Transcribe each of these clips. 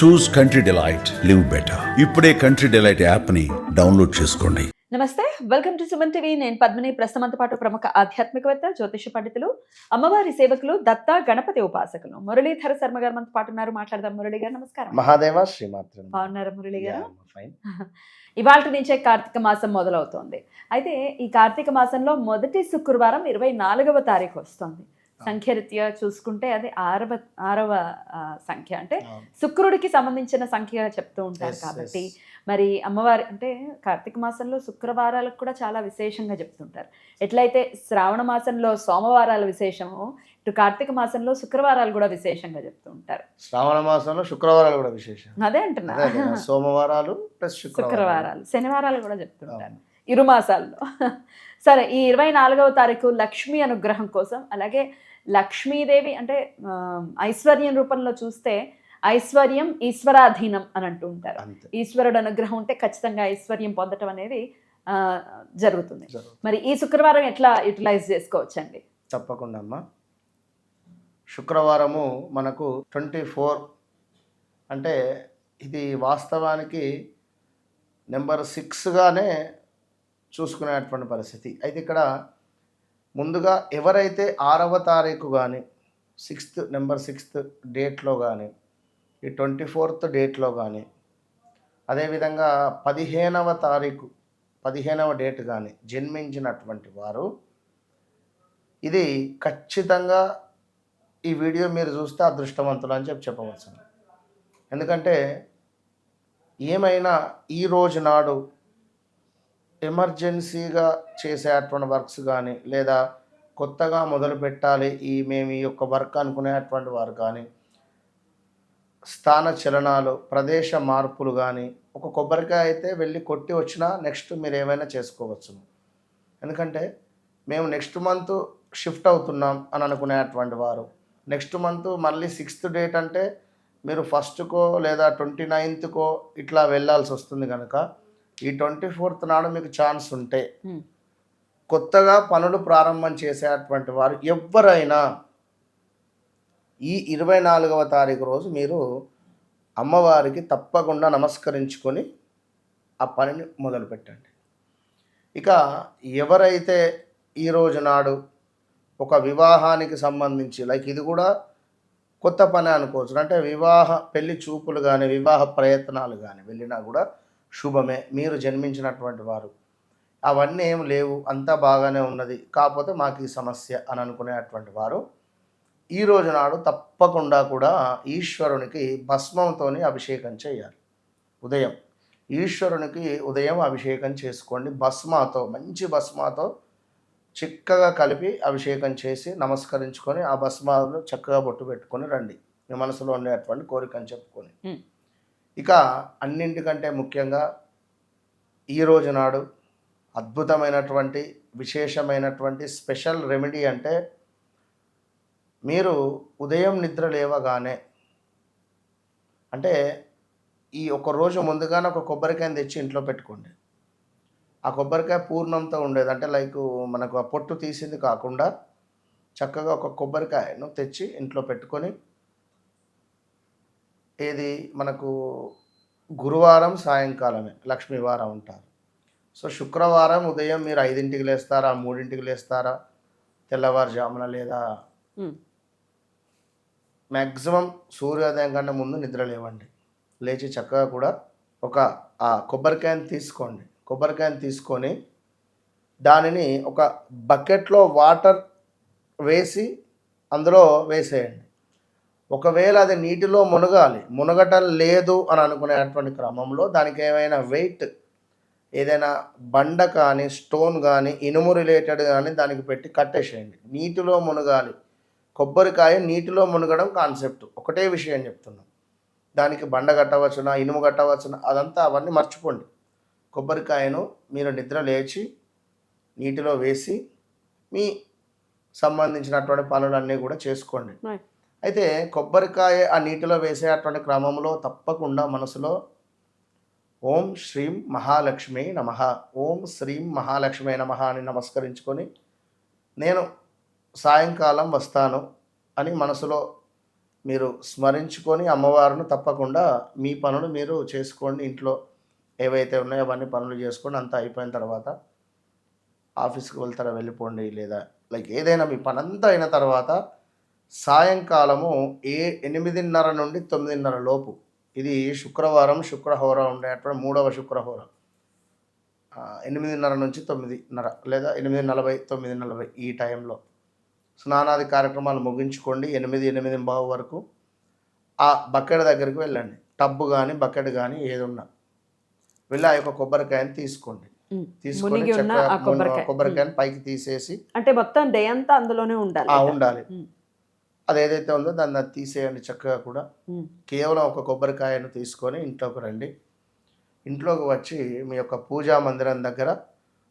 Choose country delight live better ఇప్పుడే country delight యాప్ని download చేసుకోండి. నమస్తే వెల్కమ్ టు సుమన్ టీవీ. నేను పద్మిని ప్రస్తుతంతో పాటు ప్రముఖ ఆధ్యాత్మికవేత్త జ్యోతిష పండితులు అమ్మవారి సేవకులు దత్త గణపతి ఉపాసకులు మురళీధర శర్మ గారు మనతో పాటు ఉన్నారు. మాట్లాడదాం మురళి గారు నమస్కారం. మహాదేవ శ్రీమాత్ర బాగున్నారా మురళి గారు? ఇవాళ నుంచే కార్తీక మాసం మొదలవుతోంది. అయితే ఈ కార్తీక మాసంలో మొదటి శుక్రవారం ఇరవై నాలుగవ తారీఖు వస్తుంది. సంఖ్యరీత్యా చూసుకుంటే అది ఆరవ ఆరవ సంఖ్య. అంటే శుక్రుడికి సంబంధించిన సంఖ్య చెప్తూ ఉంటారు కాబట్టి. మరి అమ్మవారి అంటే కార్తీక మాసంలో శుక్రవారాలకు కూడా చాలా విశేషంగా చెప్తుంటారు. ఎట్లయితే శ్రావణ మాసంలో సోమవారాలు విశేషమో ఇటు కార్తీక మాసంలో శుక్రవారాలు కూడా విశేషంగా చెప్తూ ఉంటారు శ్రావణ మాసంలో శుక్రవారాలు కూడా విశేషం. అదే అంటున్నా. సోమవారాలు ప్లస్ శుక్రవారాలు. శుక్రవారాలు. శనివారాలు కూడా చెప్తుంటారు. ఇరు మాసాల్లో సరే ఈ ఇరవై నాలుగవ తారీఖు లక్ష్మీ అనుగ్రహం కోసం అలాగే లక్ష్మీదేవి అంటే ఐశ్వర్యం రూపంలో చూస్తే ఐశ్వర్యం ఈశ్వరాధీనం అని అంటూ ఉంటారు. ఈశ్వరుడు అనుగ్రహం ఉంటే ఖచ్చితంగా ఐశ్వర్యం పొందటం అనేది జరుగుతుంది. మరి ఈ శుక్రవారం ఎట్లా యూటిలైజ్ చేసుకోవచ్చండి? తప్పకుండా అమ్మా. శుక్రవారము మనకు ట్వంటీ ఫోర్ అంటే ఇది వాస్తవానికి నెంబర్ సిక్స్గానే చూసుకునేటువంటి పరిస్థితి. అయితే ఇక్కడ ముందుగా ఎవరైతే ఆరవ తారీఖు కానీ సిక్స్త్ నెంబర్ సిక్స్త్ డేట్లో కానీ ఈ ట్వంటీ ఫోర్త్ డేట్లో కానీ అదేవిధంగా పదిహేనవ తారీఖు పదిహేనవ డేట్ కానీ జన్మించినటువంటి వారు ఇది ఖచ్చితంగా ఈ వీడియో మీరు చూస్తే అదృష్టవంతులు అని చెప్పి చెప్పవచ్చు ఎందుకంటే ఏమైనా ఈ రోజు నాడు ఎమర్జెన్సీగా చేసేటువంటి వర్క్స్ కానీ లేదా కొత్తగా మొదలు పెట్టాలి ఈ మేము ఈ యొక్క వర్క్ అనుకునేటువంటి వారు కానీ స్థాన చలనాలు ప్రదేశ మార్పులు కానీ ఒక కొబ్బరికాయ అయితే వెళ్ళి కొట్టి వచ్చినా నెక్స్ట్ మీరు ఏమైనా చేసుకోవచ్చు. ఎందుకంటే మేము నెక్స్ట్ మంత్ షిఫ్ట్ అవుతున్నాం అని అనుకునేటువంటి వారు. నెక్స్ట్ మంత్ మళ్ళీ సిక్స్త్ డేట్ అంటే మీరు ఫస్ట్కో లేదా ట్వంటీ నైన్త్కో ఇట్లా వెళ్ళాల్సి వస్తుంది కనుక ఈ ట్వంటీ ఫోర్త్ నాడు మీకు ఛాన్స్ ఉంటే. కొత్తగా పనులు ప్రారంభం చేసేటువంటి వారు ఎవరైనా ఈ ఇరవై నాలుగవ తారీఖు రోజు మీరు అమ్మవారికి తప్పకుండా నమస్కరించుకొని ఆ పనిని మొదలు పెట్టండి ఇక ఎవరైతే ఈ రోజు నాడు ఒక వివాహానికి సంబంధించి లైక్ ఇది కూడా కొత్త పని అనుకోవచ్చు అంటే వివాహ పెళ్ళి చూపులు కానీ వివాహ ప్రయత్నాలు కానీ వెళ్ళినా కూడా శుభమే. మీరు జన్మించినటువంటి వారు. అవన్నీ ఏం లేవు. అంతా బాగానే ఉన్నది. కాకపోతే మాకు ఈ సమస్య అని అనుకునేటువంటి వారు. ఈ రోజు నాడు తప్పకుండా కూడా ఈశ్వరునికి భస్మంతోని అభిషేకం చేయాలి. ఉదయం. ఈశ్వరునికి ఉదయం అభిషేకం చేసుకోండి. భస్మాతో మంచి భస్మాతో చిక్కగా కలిపి అభిషేకం చేసి నమస్కరించుకొని ఆ భస్మాలు చక్కగా బొట్టు పెట్టుకొని రండి. మీ మనసులో ఉండేటువంటి కోరికని చెప్పుకొని. ఇక అన్నింటికంటే ముఖ్యంగా ఈ రోజు నాడు అద్భుతమైనటువంటి విశేషమైనటువంటి స్పెషల్ రెమెడీ అంటే మీరు ఉదయం నిద్ర లేవగానే అంటే ఈ ఒక రోజు ముందుగానే ఒక కొబ్బరికాయని తెచ్చి ఇంట్లో పెట్టుకోండి. ఆ కొబ్బరికాయ పూర్ణంతో ఉండేది. అంటే లైక్ మనకు ఆ పొట్టు తీసింది కాకుండా చక్కగా ఒక కొబ్బరికాయను తెచ్చి ఇంట్లో పెట్టుకొని ఏది? మనకు గురువారం సాయంకాలమే లక్ష్మీవారం ఉంటారు సో శుక్రవారం ఉదయం మీరు ఐదింటికి లేస్తారా మూడింటికి లేస్తారా? తెల్లవారుజామున లేదా. మ్యాక్సిమం సూర్యోదయం కన్నా ముందు నిద్ర లేవండి. లేచి చక్కగా కూడా ఒక ఆ కొబ్బరికాయని తీసుకోండి. కొబ్బరికాయని తీసుకొని దానిని ఒక బకెట్లో వాటర్ వేసి అందులో వేసేయండి. ఒకవేళ అది నీటిలో మునగాలి మునగటం లేదు అని అనుకునేటువంటి క్రమంలో దానికి ఏమైనా వెయిట్ ఏదైనా బండ కానీ స్టోన్ కానీ ఇనుము రిలేటెడ్ కానీ దానికి పెట్టి కట్టేసేయండి నీటిలో మునగాలి. కొబ్బరికాయ నీటిలో మునగడం కాన్సెప్ట్ ఒకటే విషయం చెప్తున్నాం. దానికి బండ కట్టవచ్చునా ఇనుము కట్టవచ్చునా అదంతా అవన్నీ మర్చిపోండి. కొబ్బరికాయను మీరు నిద్ర లేచి నీటిలో వేసి మీ సంబంధించినటువంటి పనులన్నీ కూడా చేసుకోండి. అయితే కొబ్బరికాయ ఆ నీటిలో వేసేటువంటి క్రమంలో తప్పకుండా మనసులో ఓం శ్రీం మహాలక్ష్మి నమ. ఓం శ్రీం మహాలక్ష్మి నమ అని నమస్కరించుకొని నేను సాయంకాలం వస్తాను అని మనసులో మీరు స్మరించుకొని అమ్మవారిని తప్పకుండా మీ పనులు మీరు చేసుకోండి ఇంట్లో ఏవైతే ఉన్నాయో అవన్నీ పనులు చేసుకోండి అంతా అయిపోయిన తర్వాత ఆఫీస్కి వెళ్తారా వెళ్ళిపోండి లేదా లైక్ ఏదైనా మీ పనంతా అయిన తర్వాత సాయంకాలము ఏ ఎనిమిదిన్నర నుండి తొమ్మిదిన్నర లోపు. ఇది శుక్రవారం శుక్రహోర ఉండేటువంటి మూడవ శుక్రహోర. ఎనిమిదిన్నర నుంచి తొమ్మిదిన్నర లేదా ఎనిమిది నలభై తొమ్మిది నలభై ఈ టైంలో. స్నానాది కార్యక్రమాలు ముగించుకోండి ఎనిమిది ఎనిమిది బావు వరకు. ఆ బకెట్ దగ్గరికి వెళ్ళండి. టబ్బు కానీ బకెట్ కానీ ఏది ఉన్నా వెళ్ళి ఆ యొక్క కొబ్బరికాయని తీసుకోండి. తీసుకొని కొబ్బరికాయని పైకి తీసేసి అంటే మొత్తం డే అంతా అందులోనే ఉండాలి ఉండాలి. అది ఏదైతే ఉందో దాన్ని అది తీసేయండి చక్కగా కూడా. కేవలం ఒక కొబ్బరికాయను తీసుకొని ఇంట్లోకి రండి. ఇంట్లోకి వచ్చి మీ యొక్క పూజా మందిరం దగ్గర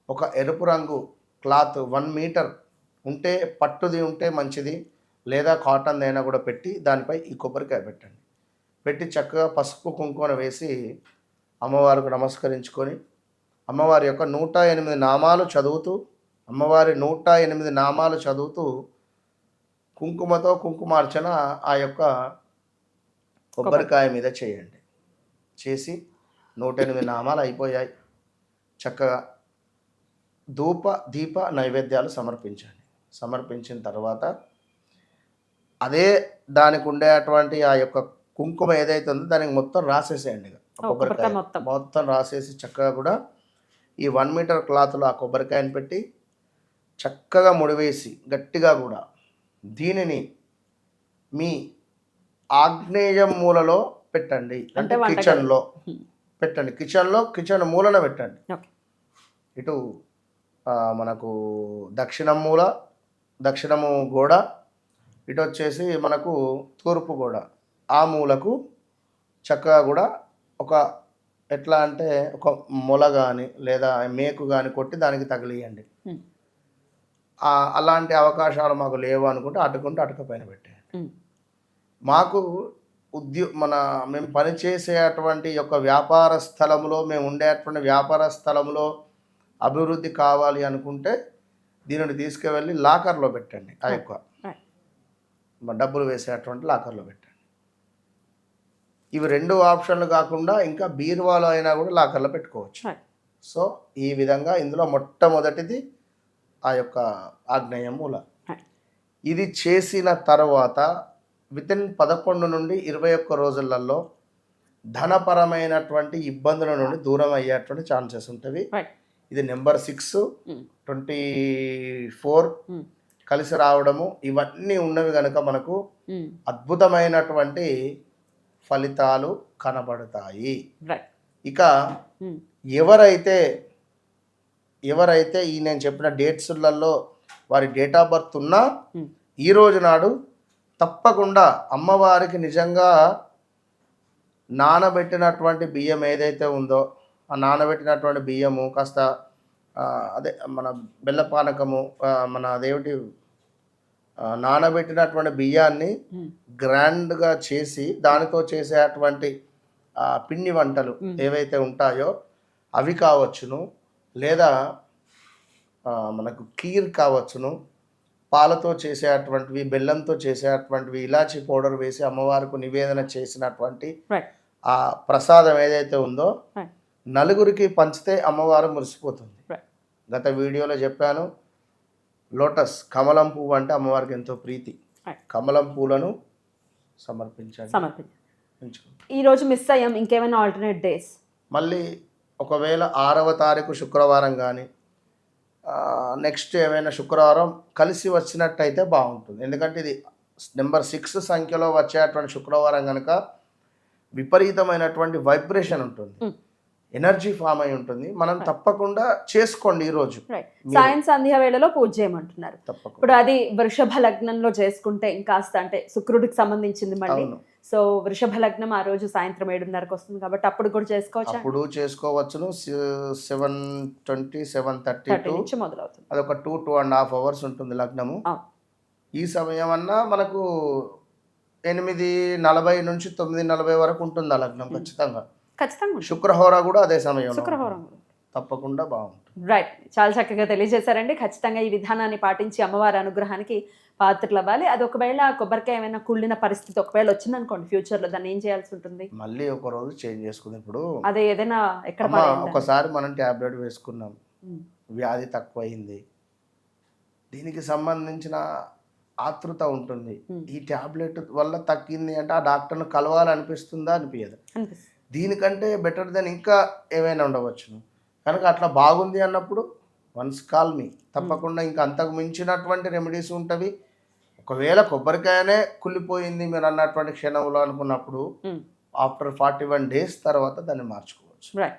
ఒక ఎరుపు రంగు క్లాత్ వన్ మీటర్ ఉంటే పట్టుది ఉంటే మంచిది. లేదా కాటన్ అయినా కూడా పెట్టి దానిపై ఈ కొబ్బరికాయ పెట్టండి. పెట్టి చక్కగా పసుపు కుంకుమ వేసి అమ్మవారికి నమస్కరించుకొని అమ్మవారి యొక్క నూట ఎనిమిది నామాలు చదువుతూ అమ్మవారి నూట ఎనిమిది నామాలు చదువుతూ కుంకుమతో కుంకుమార్చన ఆ యొక్క కొబ్బరికాయ మీద చేయండి. చేసి నూట ఎనిమిది నామాలు అయిపోయాయి. చక్కగా ధూప దీప నైవేద్యాలు సమర్పించండి. సమర్పించిన తర్వాత అదే దానికి ఉండేటువంటి ఆ యొక్క కుంకుమ ఏదైతే ఉందో దానికి మొత్తం రాసేసేయండి కొబ్బరికాయ. మొత్తం రాసేసి చక్కగా కూడా ఈ వన్ మీటర్ క్లాత్లో ఆ కొబ్బరికాయని పెట్టి చక్కగా ముడివేసి గట్టిగా కూడా దీనిని మీ ఆగ్నేయ మూలలో పెట్టండి. అంటే. కిచెన్లో. పెట్టండి. కిచెన్లో కిచెన్ మూలన పెట్టండి. ఇటు మనకు దక్షిణం మూల దక్షిణము గోడ ఇటు వచ్చేసి మనకు తూర్పు గోడ. ఆ మూలకు చక్కగా కూడా ఒక ఎట్లా అంటే ఒక మొల కానీ లేదా మేకు కానీ కొట్టి దానికి తగిలియండి. అలాంటి అవకాశాలు మాకు లేవు అనుకుంటే అటుకుంటే అటుక పైన పెట్టేయండి. ఉమ్. మాకు ఉద్యో మన మేము పనిచేసేటువంటి యొక్క వ్యాపార స్థలంలో మేము ఉండేటువంటి వ్యాపార స్థలంలో అభివృద్ధి కావాలి అనుకుంటే దీనిని తీసుకువెళ్ళి లాకర్లో పెట్టండి. ఆ యొక్క డబ్బులు వేసేటువంటి లాకర్లో పెట్టండి. ఇవి రెండు ఆప్షన్లు కాకుండా ఇంకా బీరువాలో అయినా కూడా లాకర్లో పెట్టుకోవచ్చు. సో ఈ విధంగా ఇందులో మొట్టమొదటిది ఆ యొక్క ఆగ్నేయ మూల. ఇది చేసిన తర్వాత వితిన్ పదకొండు నుండి ఇరవై ఒక్క రోజులలో ధనపరమైనటువంటి ఇబ్బందుల నుండి దూరం అయ్యేటువంటి ఛాన్సెస్ ఉంటుంది ఇది నెంబర్ సిక్స్ ఉమ్. Twenty four um. కలిసి రావడము ఇవన్నీ ఉన్నవి కనుక మనకు ఉమ్. అద్భుతమైనటువంటి ఫలితాలు కనబడతాయి ఇక. ఎవరైతే ఎవరైతే ఈ నేను చెప్పిన డేట్స్లలో వారి డేట్ ఆఫ్ బర్త్ ఉన్నా. ఈ రోజు నాడు తప్పకుండా అమ్మవారికి నిజంగా నానబెట్టినటువంటి బియ్యం ఏదైతే ఉందో ఆ నానబెట్టినటువంటి బియ్యము కాస్త అదే మన బెల్లపానకము మన అదేమిటి నానబెట్టినటువంటి బియ్యాన్ని. గ్రాండ్గా చేసి దానితో చేసేటువంటి పిండి వంటలు. ఏవైతే ఉంటాయో అవి కావచ్చును లేదా మనకు కీర్ కావచ్చును పాలతో చేసేటువంటివి బెల్లంతో చేసేటువంటివి ఇలాచి పౌడర్ వేసి అమ్మవారికి నివేదన చేసినటువంటి ఆ ప్రసాదం ఏదైతే ఉందో నలుగురికి పంచితే అమ్మవారు మురిసిపోతుంది. గత వీడియోలో చెప్పాను లోటస్ కమలం పువ్వు అంటే అమ్మవారికి ఎంతో ప్రీతి. కమలం పూలను సమర్పించండి. సమర్పించండి. ఉంచుకోండి. ఈ రోజు మిస్ అయ్యాం ఇంకేమైనా ఆల్టర్నేట్ డేస్ మళ్ళీ ఒకవేళ ఆరవ తారీఖు శుక్రవారం కానీ నెక్స్ట్ ఏమైనా శుక్రవారం కలిసి వచ్చినట్టయితే బాగుంటుంది. ఎందుకంటే ఇది నెంబర్ సిక్స్ సంఖ్యలో వచ్చేటువంటి శుక్రవారం కనుక విపరీతమైనటువంటి వైబ్రేషన్ ఉంటుంది. ఎనర్జీ ఫామ్ అయి ఉంటుంది. మనం తప్పకుండా చేసుకోండి ఈరోజు రైట్ సాయం సంధ్య వేళలో పూజ చేయమంటున్నారు. ఇప్పుడు అది వృషభ లగ్నంలో చేసుకుంటే ఇంకాస్త అంటే శుక్రుడికి సంబంధించింది మళ్ళీ. సో వృషభ లగ్నం ఆ రోజు సాయంత్రం ఏడున్నరకు వస్తుంది కాబట్టి అప్పుడు కూడా చేసుకోవచ్చా? అప్పుడు చేసుకోవచ్చును. సెవెన్ ట్వంటీ సెవెన్ థర్టీ నుంచి మొదలవుతుంది. అదొక two two and half hours ఉంటుంది లగ్నము. ఈ సమయం అన్నా మనకు ఎనిమిది నలభై నుంచి తొమ్మిది నలభై వరకు ఉంటుంది ఆ లగ్నం ఖచ్చితంగా. ఖచ్చితంగా. శుక్రహోర కూడా అదే సమయం శుక్రవారం తప్పకుండా బాగుంటుంది. రైట్ చాలా చక్కగా తెలియజేశారండి. ఖచ్చితంగా ఈ విధానాన్ని పాటించి అమ్మవారి అనుగ్రహానికి పాత్రలు అవ్వాలి. అది ఒకవేళ కొబ్బరికాయ ఏమైనా కుళ్ళిన పరిస్థితి ఒకవేళ వచ్చిందనుకోండి ఫ్యూచర్లో దాన్ని ఏం చేయాల్సి ఉంటుంది? మళ్ళీ ఒక రోజు చేంజ్ చేసుకుంది. ఇప్పుడు అదే ఏదైనా ఎక్కడ? ఒకసారి మనం ట్యాబ్లెట్ వేసుకున్నాం. ఉమ్, వ్యాధి తక్కువైంది. దీనికి సంబంధించిన ఆతృత ఉంటుంది. Hmm. ఈ ట్యాబ్లెట్ వల్ల తగ్గింది అంటే ఆ డాక్టర్ను కలవాలనిపిస్తుందా? అనిపించదు దీనికంటే బెటర్ దెన్ ఇంకా ఏమైనా ఉండవచ్చును. కనుక అట్లా బాగుంది అన్నప్పుడు వన్స్ కాల్ మీ తప్పకుండా ఇంకా అంతకు మించినటువంటి రెమెడీస్ ఉంటవి. ఒకవేళ కొబ్బరికాయనే కుళ్ళిపోయింది మీరు అన్నటువంటి క్షణంలో అనుకున్నప్పుడు ఆఫ్టర్ ఫార్టీ వన్ డేస్ తర్వాత దాన్ని మార్చుకోవచ్చు.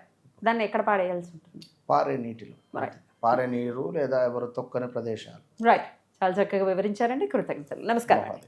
దాన్ని ఎక్కడ పాడేయాల్సి ఉంటుంది? పారే నీటిలో. పారే నీరు లేదా ఎవరు తొక్కని ప్రదేశాలు. రైట్ చాలా చక్కగా వివరించారండి. కృతజ్ఞతలు. నమస్కారం.